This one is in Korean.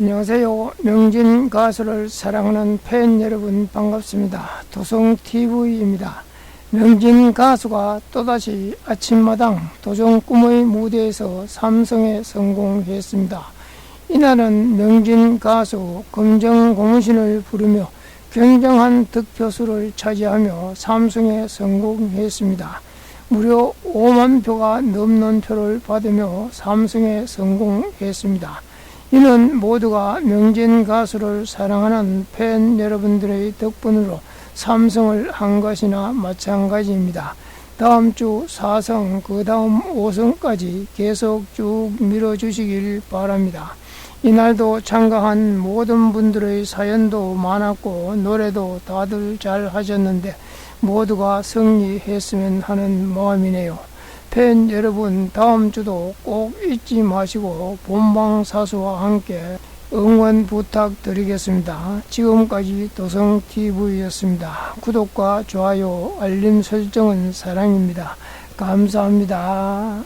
안녕하세요. 명진 가수를 사랑하는 팬 여러분 반갑습니다. 도성TV입니다. 명진 가수가 또다시 아침마당 도전 꿈의 무대에서 삼성에 성공했습니다. 이날은 명진 가수 검정 고무신을 부르며 굉장한 득표수를 차지하며 삼성에 성공했습니다. 무려 5만 표가 넘는 표를 받으며 삼성에 성공했습니다. 이는 모두가 명진 가수를 사랑하는 팬 여러분들의 덕분으로 삼성을 한 것이나 마찬가지입니다. 다음 주 4성, 그 다음 5성까지 계속 쭉 밀어주시길 바랍니다. 이날도 참가한 모든 분들의 사연도 많았고 노래도 다들 잘 하셨는데 모두가 승리했으면 하는 마음이네요. 팬 여러분 다음 주도 꼭 잊지 마시고 본방사수와 함께 응원 부탁드리겠습니다. 지금까지 도성TV였습니다. 구독과 좋아요, 알림 설정은 사랑입니다. 감사합니다.